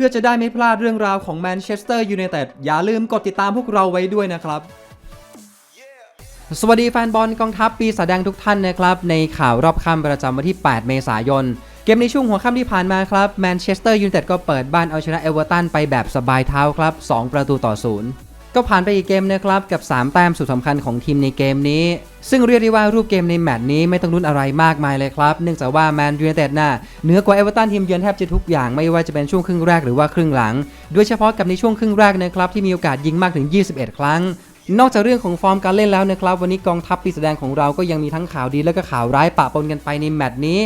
พื่อจะได้ไม่พลาดเรื่องราวของแมนเชสเตอร์ยูไนเต็ดอย่าลืมกดติดตามพวกเราไว้ด้วยนะครับ สวัสดีแฟนบอลกองทัพปีศาจแดงทุกท่านนะครับ ในข่าวรอบค่ำประจำวันที่ 8 เมษายน เกมในช่วงหัวค่ำที่ผ่านมาครับแมนเชสเตอร์ยูไนเต็ดก็เปิดบ้านเอาชนะเอเวอร์ตันไปแบบสบายเท้าครับ 2 ประตูต่อศูนย์ ก็ผ่านไปอีกเกมนะครับกับ 3 แต้มสุดสำคัญของทีมในเกมนี้ ซึ่งเรียกได้ว่ารูปเกมในแมตช์นี้ไม่ต้องรุ้นอะไรมากมายเลยครับ เนื่องจากว่าแมนยูไนเต็ดน่ะเหนือกว่าเอเวอร์ตันทีมเยือนแทบจะทุกอย่างไม่ว่าจะเป็นช่วงครึ่งแรกหรือว่าครึ่งหลัง โดยเฉพาะกับในช่วงครึ่งแรกนะครับที่มีโอกาสยิงมากถึง 21 ครั้งนอกจากเรื่องของฟอร์มการเล่นแล้วนะครับ วันนี้กองทัพปีแสดงของเราก็ยังมีทั้งข่าวดีและก็ข่าวร้ายปะปนกันไปในแมตช์นี้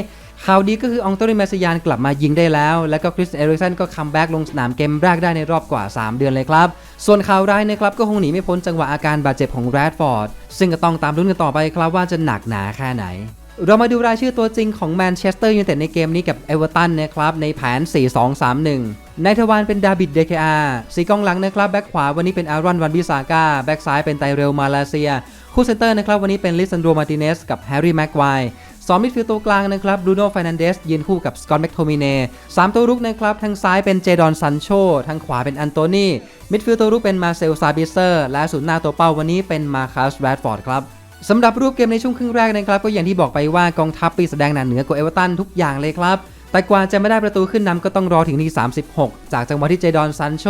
ข่าวดีก็คืออองโตนิเมสยานกลับมายิงได้แล้ว แล้วก็คริสเอริกสันก็คัมแบ็กลงสนามเกมแรกได้ในรอบกว่า 3 เดือนเลยครับ ส่วนข่าวร้ายนะครับก็คงหนีไม่พ้นจังหวะอาการบาดเจ็บของแรดฟอร์ดซึ่งก็ต้องตามรุ่นกันต่อไปครับว่าจะหนักหนาแค่ไหน เรามาดูรายชื่อตัวจริงของแมนเชสเตอร์ยูไนเต็ดในเกมนี้กับเอเวอร์ตันนะครับในแผน 4-2-3-1 ในทวารเป็นดาบิดเดเคอาสีกองหลังนะครับแบ็กขวาวันนี้เป็นอารอนวันบิซาก้าแบ็กซ้ายเป็นไตเรลมาเลเซีย คู่เซนเตอร์นะครับวันนี้เป็นลิซันโดมาติเนสกับแฮร์รี่แม็กไว สองมิดฟิลด์ตัวกลางนะครับดูโน่ฟานันเดสยืนคู่กับสกอตแมคโทมิเน่สามตัวรุกนะครับทางซ้ายเป็นเจดอนซันโชทางขวาเป็นอันโตนีมิดฟิลด์ตัวรุกเป็นมาเซลซาบิเซอร์และศูนย์หน้าตัวเป้าวันนี้เป็นมาคัสแรดฟอร์ดครับสำหรับรูปเกมในช่วงครึ่งแรกนะครับก็อย่างที่บอกไปว่ากองทัพปีแสดงหนาเหนือกว่าเอเวอรตันทุกอย่างเลยครับแต่กว่าจะไม่ได้ประตูขึ้นนำก็ต้องรอถึงที36 จากจังหวะที่เจดอนซันโช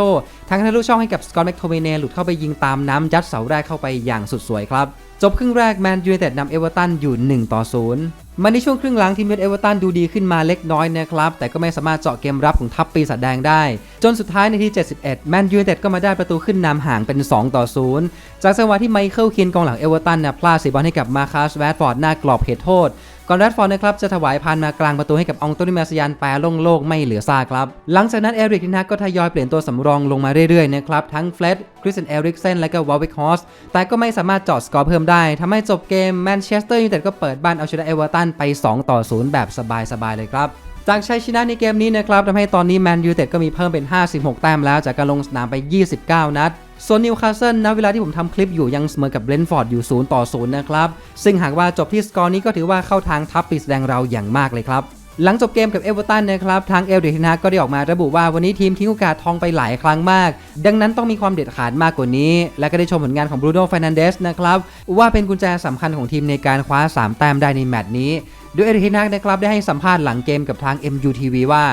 ทั้งทะลุช่องให้กับสกอตแมคโทเมเนหลุดเข้าไปยิงตามน้ํยัดเสาแรกเข้าไปอย่างสุดสวยครับ จบครึ่งแรกแมนยูไนเต็ดนำเอเวอรนอยู่ 1 ต่อ 0 มาในช่วงครึ่งหลังทีมเยือนเอเวอร์ตันดูดีขึ้นมาเล็กน้อยนะครับ แต่ก็ไม่สามารถเจาะเกมรับของทัพปีศาจแดงได้ จนสุดท้ายในที่ 71 แมนยูไนเต็ดก็มาได้ประตูขึ้นนำห่างเป็น 2 ต่อ 0 จากจังหวะที่ไมเคิลคินกองหลังเอเวอร์ตันนะพลาดเสีบอลให้กับมาคาสแวดฟอร์ดหน้ากรอบเขตโทษ อนแรดฟอร์ดนะครับจะถวายพานมากลางประตูให้กับองโตนิมาสยานแปรโล่งโลกไม่เหลือซากครับ หลังจากนั้นเอริกทินักก็ทยอยเปลี่ยนตัวสำรองลงมาเรื่อยๆนะครับทั้งเฟลดคริสเตนเอริกเซนและก็วอลวิกฮอสแต่ก็ไม่สามารถจอดสกอร์เพิ่มได้ทำให้จบเกมแมนเชสเตอร์ยูไนเต็ดก็เปิดบ้านเอาชนะเอเวอร์ตันไป2ต่อ0แบบสบายๆเลยครับจากชัยชนะในเกมนี้นะครับทำให้ตอนนี้แมนยูไนเต็ดก็มีเพิ่มเป็น 56 แต้มแล้วจากการลงสนามไป 29 นัด ส่วนนิวคาสเซิลณเวลาที่ผมทำคลิปอยู่ยังเสมอกับเบรนฟอร์ดอยู่0ต่อ0นะครับ ซึ่งหากว่าจบที่สกอร์นี้ก็ถือว่าเข้าทางทัพปีแสดงเราอย่างมากเลยครับ หลังจบเกมกับเอเวอร์ตันนะครับ ทางเอลเดทินาก็ได้ออกมาระบุว่าวันนี้ทีมทิ้งโอกาสทองไปหลายครั้งมาก ดังนั้นต้องมีความเด็ดขาดมากกว่านี้ และก็ได้ชมผลงานของบรูโน่ฟ r นันเดสนะครับว่าเป็นกุญแจสำคัญของทีมในการคว้า 3 แต้มได้ในแมตช์นี้โดยเอลเดทินานะครับได้ให้สัมภาษณ์หลังเกมกับทาง MUTV ว่า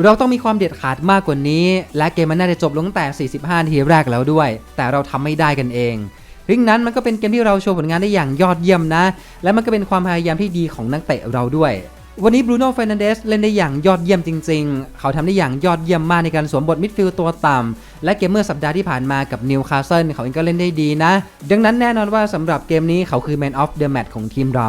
เราต้องมีความเด็ดขาดมากกว่านี้ และเกมมันน่าจะจบลงตั้งแต่ 45 นาทีแรกแล้วด้วย แต่เราทำไม่ได้กันเองริงนั้นมันก็เป็นเกมที่เราโชว์ผลงานได้อย่างยอดเยี่ยมนะ และมันก็เป็นความพยายามที่ดีของนักเตะเราด้วย วันนี้บรูโน่เฟ r นันเดสเล่นได้อย่างยอดเยี่ยมจริง ๆ เขาทำได้อย่างยอดเยี่ยมมากในการสวมบทมิดฟิลด์ตัวต่ำและเกมเมื่อสัปดาห์ที่ผ่านมากับนิวคาสเซิลเขาเองก็เล่นได้ดีนะ ดังนั้นแน่นอนว่าสำหรับเกมนี้เขาคือ Man of the Match ของทีมเรา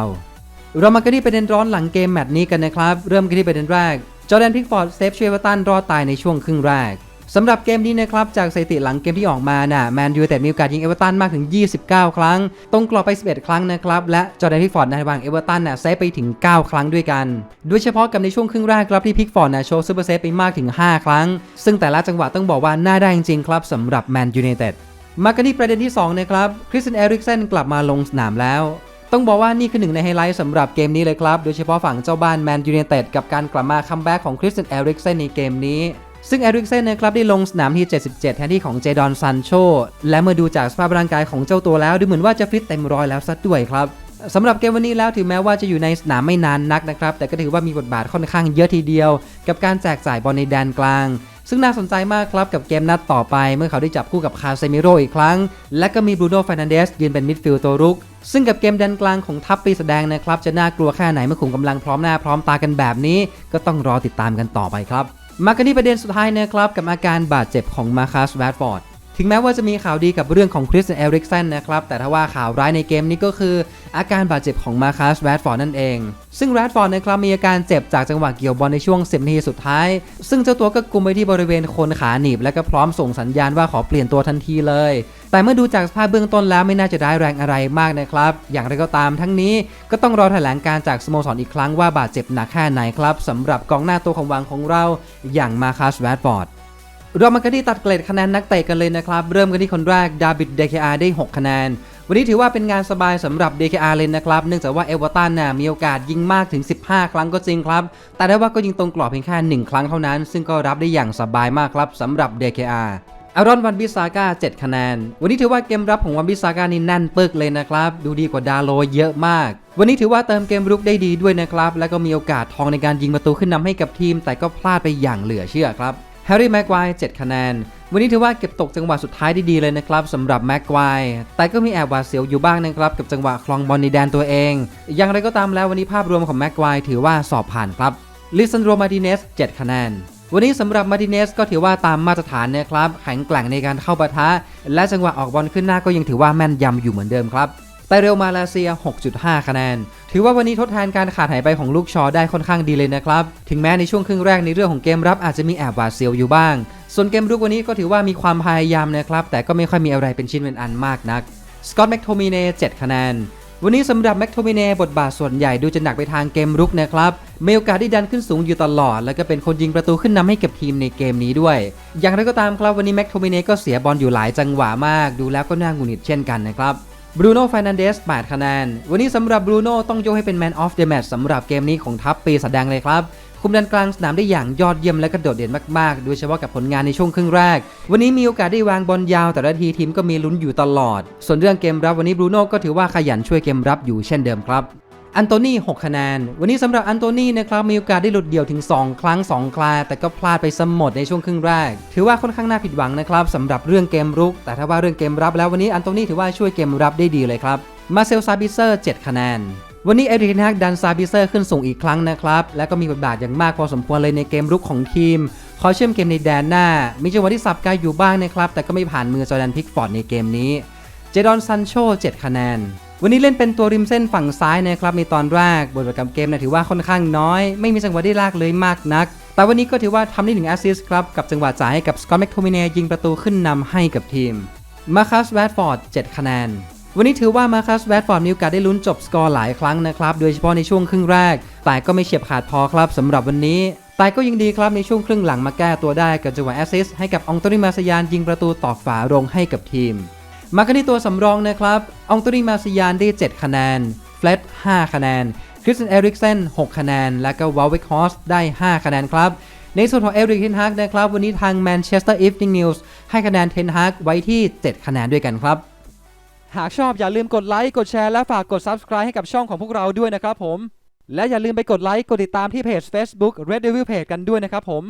เรามากันที่ประเด็นร้อนหลังเกมแมตช์นี้กันนะครับ เริ่มกันที่ประเด็นแรก จอแดนพิกฟอร์ดเซฟช่วยเอเวอร์ตันรอดตายในช่วงครึ่งแรกสำหรับเกมนี้นะครับจากสถิติหลังเกมที่ออกมาน่ะแมนยูแต่มีโอกาสยิงเอเวอร์ตันมากถึง 29 ครั้ง ตรงกรอบไป 11 ครั้งนะครับ และจอแดนพิกฟอร์ดในระหว่างเอเวอร์ตันน่ะเซฟไปถึง 9 ครั้งด้วยกัน โดยเฉพาะกับในช่วงครึ่งแรกครับที่พิกฟอร์ดน่ะโชว์ซูเปอร์เซฟไปมากถึง 5 ครั้ง ซึ่งแต่ละจังหวะต้องบอกว่าน่าได้จริงๆครับสำหรับแมนยูไนเต็ดมากันที่ประเด็นที่สองนะครับคริสเตนเอริกเซนกลับมาลงสนามแล้ว ต้องบอกว่านี่คือหนึ่งในไฮไลท์สำหรับเกมนี้เลยครับ โดยเฉพาะฝั่งเจ้าบ้านแมนยู i นเต็ดกับการกลับมาคัมแบ็กของคริสเตนเอริกเซนในเกมนี้ซึ่งเอริกเซนนะครับได้ลงสนามที่ 77 แทนที่ของเจดอนซันโช และเมื่อดูจากสภาพร่างกายของเจ้าตัวแล้ว ดูเหมือนว่าจะฟิตเต็มร้อยแล้วซะด้วยครับสำหรับเกมวันนี้แล้วถึงแม้ว่าจะอยู่ในสนามไม่นานนักนะครับ แต่ก็ถือว่ามีบทบาทค่อนข้างเยอะทีเดียว กับการแจกจ่ายบอลในแดนกลาง ซึ่งน่าสนใจมากครับกับเกมนัดต่อไป เมื่อเขาได้จับคู่กับคาเซมิโรอีกครั้ง และก็มีบรูโน่ฟนันเดสยืนเป็นมิดฟิลด์ตัวรุก ซึ่งกับเกมแดนกลางของทัพปีแสดงนะครับ จะน่ากลัวแค่ไหนเมื่อขุมกำลังพร้อมหน้าพร้อมตากันแบบนี้ ก็ต้องรอติดตามกันต่อไปครับมากันที่ประเด็นสุดท้ายนะครับกับอาการบาดเจ็บของมาคัสแวดฟอร์ด ถึงแม้ว่าจะมีข่าวดีกับเรื่องของคริสเตนเอริกเซนนะครับ แต่ถ้าว่าข่าวร้ายในเกมนี้ก็คือ อาการบาดเจ็บของมาคัสแรดฟอร์ดนั่นเอง ซึ่งแรดฟอร์ดนะครับมีอาการเจ็บจากจังหวะเกี่ยวบอลในช่วง 10 นาทีสุดท้าย ซึ่งเจ้าตัวก็กุมไปที่บริเวณโคนขาหนีบ และก็พร้อมส่งสัญญาณว่าขอเปลี่ยนตัวทันทีเลย แต่เมื่อดูจากสภาพเบื้องต้นแล้วไม่น่าจะได้แรงอะไรมากนะครับ อย่างไรก็ตามทั้งนี้ก็ต้องรอแถลงการจากสโมสรอีกครั้งว่าบาดเจ็บหนักแค่ไหนครับสำหรับกองหน้าตัวของวังของเราอย่างมาคัสแรดฟอร์ด เรามากันที่ตัดเกรดคะแนนนักเตะกันเลยนะครับ เริ่มกันที่คนแรกดาบิดเดคอาได้ 6 คะแนน วันนี้ถือว่าเป็นงานสบายสำหรับ DKR เลยนะครับ เนื่องจากว่าเอเวอร์ตันน่ะมีโอกาสยิงมากถึง 15 ครั้งก็จริงครับ แต่ได้ว่าก็ยิงตรงกรอบเพียงแค่ 1 ครั้งเท่านั้น ซึ่งก็รับได้อย่างสบายมากครับสำหรับ DKR อารอนวันบิซาก้า7คะแนน วันนี้ถือว่าเกมรับของวันบิซาก้านี่แน่นปึกเลยนะครับ ดูดีกว่าดาโลเยอะมาก วันนี้ถือว่าเติมเกมรุกได้ดีด้วยนะครับ แล้วก็มีโอกาสทองในการยิงประตูขึ้นนำให้กับทีม แต่ก็พลาดไปอย่างเหลือเชื่อครับ แฮร์รี่แม็กควาย7คะแนน วันนี้ถือว่าเก็บตกจังหวะสุดท้ายได้ดีเลยนะครับสำหรับแม็กควายแต่ก็มีแอบหวาดเสียวอยู่บ้างนะครับกับจังหวะคลองบอลในแดนตัวเอง อย่างไรก็ตามแล้ววันนี้ภาพรวมของแม็กควายถือว่าสอบผ่านครับลิซันโรมาดิเนส7คะแนน วันนี้สำหรับมาร์ติเนสก็ถือว่าตามมาตรฐานนะครับแข็งแกร่งในการเข้าปะทะ และจังหวะออกบอลขึ้นหน้าก็ยังถือว่าแม่นยำอยู่เหมือนเดิมครับ แต่เรลมาเลเซีย 6.5 คะแนน ถือว่าวันนี้ทดแทนการขาดหายไปของลูกชอได้ค่อนข้างดีเลยนะครับ ถึงแม้ในช่วงครึ่งแรกในเรื่องของเกมรับอาจจะมีแอบหวาดเสียวอยู่บ้าง ส่วนเกมรุกวันนี้ก็ถือว่ามีความพยายามนะครับ แต่ก็ไม่ค่อยมีอะไรเป็นชิ้นเป็นอันมากนัก สกอตแมคโทมิเน่7คะแนน วันนี้สำหรับแม็กโทมิเน่บทบาทส่วนใหญ่ดูจะหนักไปทางเกมรุกนะครับมีโอกาสที่ดันขึ้นสูงอยู่ตลอด แล้วก็เป็นคนยิงประตูขึ้นนำให้กับทีมในเกมนี้ด้วย อย่างไรก็ตามครับวันนี้แม็กโทมิเน่ก็เสียบอลอยู่หลายจังหวะมาก ดูแล้วก็น่าหงุดหงิดเช่นกันนะครับ บรูโน่ฟานันเดส8คะแนน วันนี้สำหรับบรูโน่ต้องยกให้เป็นแมนออฟเดอะแมตช์สำหรับเกมนี้ของทัพปีศาจแดงเลยครับ คุมดันกลางสนามได้อย่างยอดเยี่ยมและก็โดดเด่นมากๆ โดยเฉพาะกับผลงานในช่วงครึ่งแรก วันนี้มีโอกาสได้วางบอลยาวแต่ละทีทีมก็มีลุ้นอยู่ตลอด ส่วนเรื่องเกมรับวันนี้บรูโน่ก็ถือว่าขยันช่วยเกมรับอยู่เช่นเดิมครับ อันโตนี่6คะแนน วันนี้สำหรับอันโตนี่นะครับมีโอกาสได้หลุดเดี่ยวถึง 2 ครั้ง 2 คลา แต่ก็พลาดไปสมหมดในช่วงครึ่งแรก ถือว่าค่อนข้างน่าผิดหวังนะครับสำหรับเรื่องเกมรุก แต่ถ้าว่าเรื่องเกมรับแล้ววันนี้อันโตนี่ถือว่าช่วยเกมรับได้ดีเลยครับ มาเซลซาบิเซอร์ 7 คะแนนวันนี้เอริกเทนฮากดันซาบิเซอร์ขึ้นสูงอีกครั้งนะครับ และก็มีบทบาทอย่างมากพอสมควรเลยในเกมรุกของทีมคอเชื่อมเกมในแดนหน้า มีจังหวะที่สับไกลอยู่บ้างนะครับ แต่ก็ไม่ผ่านมือจอร์แดนพิกฟอร์ดในเกมนี้ เจดอนซันโช7คะแนน วันนี้เล่นเป็นตัวริมเส้นฝั่งซ้ายนะครับในตอนแรกบทบาทกับเกมนะถือว่าค่อนข้างน้อย ไม่มีจังหวะได้ลากเลยมากนัก แต่วันนี้ก็ถือว่าทำได้ถึงแอสซิสต์ครับกับจังหวะจ่ายให้กับสกอตแมคโทมิเนยิงประตูขึ้นนำให้กับทีมมาคัสแวดฟอร์ด7คะแนนวันนี้ถือว่ามาคัสแวดฟอร์ดมีโอกาสได้ลุ้นจบสกอร์หลายครั้งนะครับ โดยเฉพาะในช่วงครึ่งแรก แต่ก็ไม่เฉียบขาดพอครับสำหรับวันนี้ แต่ก็ยังดีครับในช่วงครึ่งหลังมาแก้ตัวได้กับจังหวะแอสซิสต์ให้กับองโตนิมาสยานยิงประตูตอกฝาโรงให้กับทีม มากันที่ตัวสำรองนะครับ องโตนิมาสยานได้ 7 คะแนน เฟลต5 คะแนน คริสเตนเอริกเซน6 คะแนน และก็วอลเวกฮอสได้ 5 คะแนนครับ ในส่วนของเอริกเทนฮากนะครับ วันนี้ทาง Manchester Evening News ให้คะแนนเทนฮากไว้ที่ 7 คะแนนด้วยกันครับ หากชอบอย่าลืมกดไลค์ กดแชร์ และฝากกด Subscribe ให้กับช่องของพวกเราด้วยนะครับผม และอย่าลืมไปกดไลค์ กดติดตามที่เพจ Facebook Red Devil Page กันด้วยนะครับผม